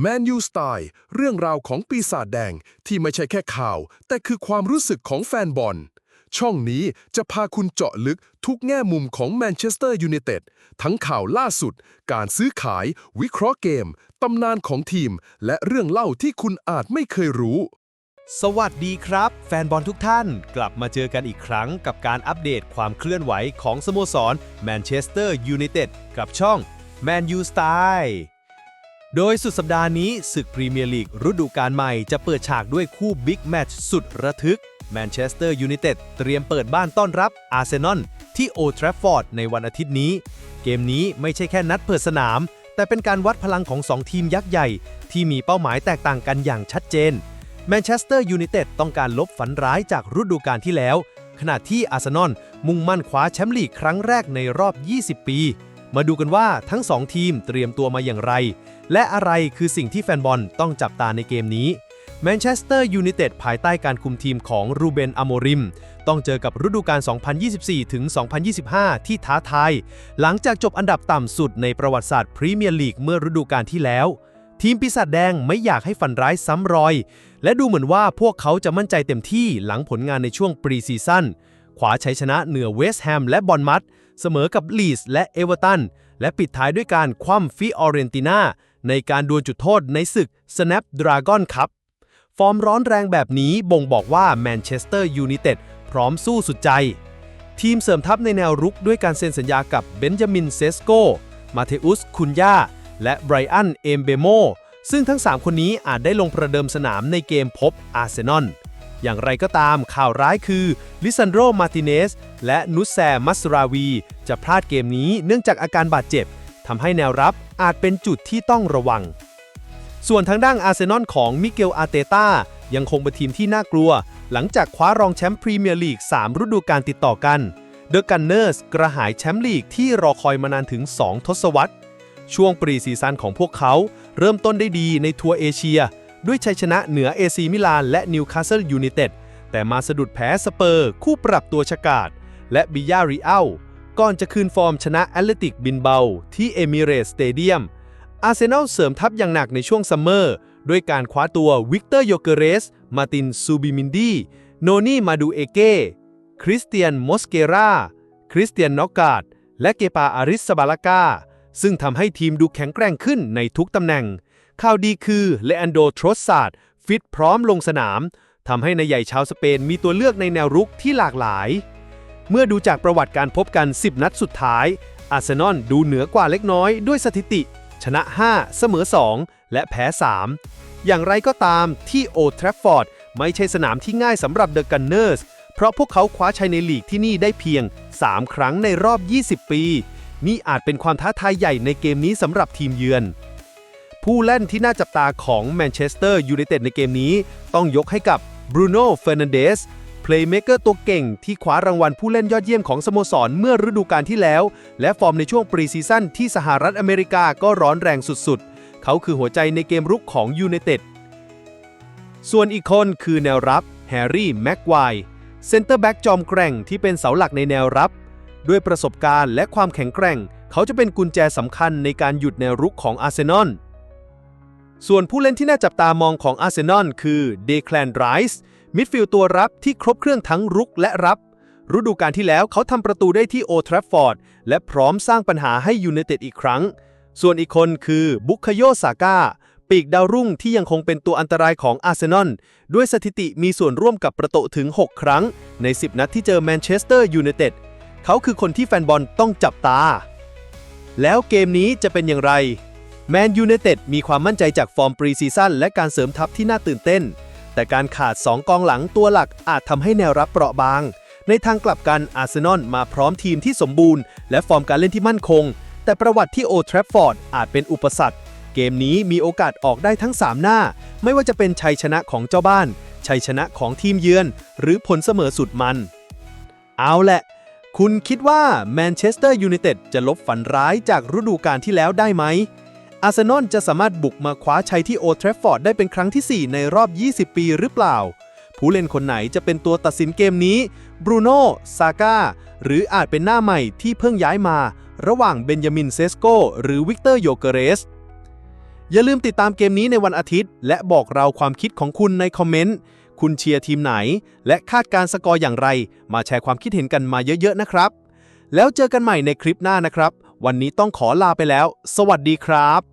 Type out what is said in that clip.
แมนยูสไตล์เรื่องราวของปีศาจแดงที่ไม่ใช่แค่ข่าว แต่คือความรู้สึกของแฟนบอล ช่องนี้จะพาคุณเจาะลึกทุกแง่มุมของแมนเชสเตอร์ยูไนเต็ดทั้งข่าวล่าสุด การซื้อขาย วิเคราะห์เกม ตำนานของทีม และเรื่องเล่าที่คุณอาจไม่เคยรู้ สวัสดีครับ แฟนบอลทุกท่าน กลับมาเจอกันอีกครั้งกับการอัปเดตความเคลื่อนไหวของสโมสรแมนเชสเตอร์ยูไนเต็ดกับช่อง Man U Style โดยสุดสัปดาห์นี้ศึกพรีเมียร์ลีกฤดูกาลใหม่จะเปิดฉากด้วยคู่บิ๊กแมตช์สุดระทึกแมนเชสเตอร์ยูไนเต็ดเตรียมเปิดบ้านต้อนรับอาร์เซนอลที่โอทราฟฟอร์ดในวันอาทิตย์นี้ เกมนี้ไม่ใช่แค่นัดเปิดสนาม แต่เป็นการวัดพลังของ 2 ทีมยักษ์ใหญ่ ที่มีเป้าหมายแตกต่างกันอย่างชัดเจนแมนเชสเตอร์ยูไนเต็ดต้องการลบฝันร้ายจากฤดูกาลที่แล้ว ขณะที่อาร์เซนอลมุ่งมั่นคว้าแชมป์ลีกครั้งแรกในรอบ 20 ปี มาดูกันว่าทั้ง 2 ทีมเตรียมตัวมาอย่างไร และอะไรคือสิ่งที่แฟนบอลต้องจับตาในเกมนี้แมนเชสเตอร์ยูไนเต็ดภายใต้การคุมทีมของรูเบนอโมริม ต้องเจอกับฤดูกาล 2024 ถึง 2025 ที่ท้าทาย หลังจากจบอันดับต่ำสุดในประวัติศาสตร์พรีเมียร์ลีกเมื่อฤดูกาลที่แล้ว ทีมปีศาจแดงไม่อยากให้ฝันร้ายซ้ำรอย และดูเหมือนว่าพวกเขาจะมั่นใจเต็มที่หลังผลงานในช่วงปรีซีซั่นขวาชัยชนะเหนือเวสต์แฮมและบอลมัดเสมอกับลีสและเอเวอร์ตันและปิดท้ายด้วยการคว่ำฟิออเรนตินา ในการดวลจุดโทษในศึก Snapdragon Cup ฟอร์มร้อนแรงแบบนี้บ่งบอกว่าแมนเชสเตอร์ยูไนเต็ดพร้อมสู้สุดใจ ทีมเสริมทัพในแนวรุกด้วยการเซ็นสัญญากับเบนจามินเซสโก มาเทอุส คุนยาและไบรอัน เอมเบโม ซึ่งทั้ง 3 คนนี้อาจได้ลงประเดิมสนามในเกมพบอาร์เซนอล อย่างไรก็ตามข่าวร้ายคือลิซันโด มาติเนส และนุสแซมัสราวี จะพลาดเกมนี้เนื่องจากอาการบาดเจ็บ ทำให้แนวรับอาจเป็นจุดที่ต้องระวัง ส่วนทางด้านอาร์เซนอลของมิเกลอาเตตายังคงเป็นทีมที่น่ากลัว หลังจากคว้ารองแชมป์พรีเมียร์ลีก 3 ฤดูกาลติดต่อกันเดอะกันเนอร์สกระหายแชมป์ลีกที่รอคอยมานานถึง 2 ทศวรรษ ช่วงปรีซีซั่นของพวกเขาเริ่มต้นได้ดีในทัวร์เอเชีย ด้วยชัยชนะเหนือเอซีมิลานและนิวคาสเซิลยูไนเต็ดแต่มาสะดุดแพ้สเปอร์ คู่ปรับตัวชากาดและบิยาริอัล ก่อนจะคืนฟอร์มชนะแอตเลติกบินเบาที่เอมิเรตสเตเดียม อาร์เซนอลเสริมทัพอย่างหนักในช่วงซัมเมอร์ ด้วยการคว้าตัววิกเตอร์โยเกเรส มาตินซูบิมินดีโนนี่มาดูเอเก้ คริสเตียนมอสเกรา คริสเตียนนอกกาด และเกปาอาริสบาลากา ซึ่งทำให้ทีมดูแข็งแกร่งขึ้นในทุกตำแหน่ง ข่าวดีคือเลอันโดทรอสซาร์ดฟิตพร้อมลงสนามทำให้นายใหญ่ชาวสเปนมีตัวเลือกในแนวรุกที่หลากหลาย เมื่อดูจากประวัติการพบกัน 10 นัดสุดท้าย อาร์เซนอลดูเหนือกว่าเล็กน้อยด้วยสถิติ ชนะ 5 เสมอ 2 และแพ้ 3 อย่างไรก็ตามที่โอทราฟฟอร์ดไม่ใช่สนามที่ง่ายสำหรับเดอะกันเนอร์สเพราะพวกเขาคว้าชัยในลีกที่นี่ได้เพียง 3 ครั้งในรอบ 20 ปี นี่อาจเป็นความท้าทายใหญ่ในเกมนี้สำหรับทีมเยือน ผู้เล่นที่น่าจับตาของแมนเชสเตอร์ยูไนเต็ดในเกมนี้ ต้องยกให้กับบรูโน่เฟอร์นันเดส เพลย์เม k เกอร์ตัวเก่งที่คว้ารางวัลผู้เล่นยอดเยี่ยมของสโมสรเมื่อฤดูกาลที่แล้ว และฟอร์มในช่วงปรีซีซั่นที่สหรัฐอเมริกาก็ร้อนแรงสุดๆ เขาคือหัวใจในเกมรุกของยูไนเต็ด ส่วนอีกคนคือแนวรับแฮร์รี่แม็กไวร์เซนเตอร์แบ็กจอมแกร่งที่เป็นเสาหลักในแนวรับ ด้วยประสบการณ์และความแข็งแกร่ง เขาจะเป็นกุญแจสำคัญในการหยุดแนวรุกของอาร์เซนอลส่วนผู้เล่นที่น่าจับตามองของอาร์เซนอลคือเดคลนไรส์ มิดฟิลด์ตัวรับที่ครบเครื่องทั้งรุกและรับ ฤดูกาลที่แล้วเขาทำประตูได้ที่โอทราฟฟอร์ด และพร้อมสร้างปัญหาให้ยูไนเต็ดอีกครั้ง ส่วนอีกคนคือบุคโยซาก้าปีกดาวรุ่งที่ยังคงเป็นตัวอันตรายของอาร์เซนอลด้วยสถิติมีส่วนร่วมกับประตูถึง 6 ครั้ง ใน 10 นัดที่เจอแมนเชสเตอร์ยูไนเต็ดเขาคือคนที่แฟนบอลต้องจับตา แล้วเกมนี้จะเป็นอย่างไรแมนยูไนเต็ดมีความมั่นใจจากฟอร์มปรีซีซั่นและการเสริมทัพที่น่าตื่นเต้น แต่การขาด 2 กองหลังตัวหลักอาจทำให้แนวรับเปราะบาง ในทางกลับกันอาร์เซนอลมาพร้อมทีมที่สมบูรณ์ และฟอร์มการเล่นที่มั่นคง แต่ประวัติที่โอทราฟฟอร์ดอาจเป็นอุปสรรค เกมนี้มีโอกาสออกได้ทั้ง 3 หน้า ไม่ว่าจะเป็นชัยชนะของเจ้าบ้าน ชัยชนะของทีมเยือน หรือผลเสมอสุดมัน เอาแหละ คุณคิดว่าแมนเชสเตอร์ยูไนเต็ดจะลบฝันร้ายจากฤดูกาลที่แล้วได้ไหม อาร์เซนอลจะสามารถบุกมาคว้าชัยที่โอทรฟฟอร์ดได้เป็นครั้งที่ 4 ในรอบ 20 ปีหรือเปล่า ผู้เล่นคนไหนจะเป็นตัวตัดสินเกมนี้บรูโน่ซาก้าหรืออาจเป็นหน้าใหม่ที่เพิ่งย้ายมา ระหว่างเบนยามินเซสโกหรือวิกเตอร์โยเกเรส อย่าลืมติดตามเกมนี้ในวันอาทิตย์ และบอกเราความคิดของคุณในคอมเมนต์ คุณเชียร์ทีมไหน และคาดการ์สกอร์อย่างไร มาแชร์ความคิดเห็นกันมาเยอะๆนะครับ แล้วเจอกันใหม่ในคลิปหน้านะครับ วันนี้ต้องขอลาไปแล้ว สวัสดีครับ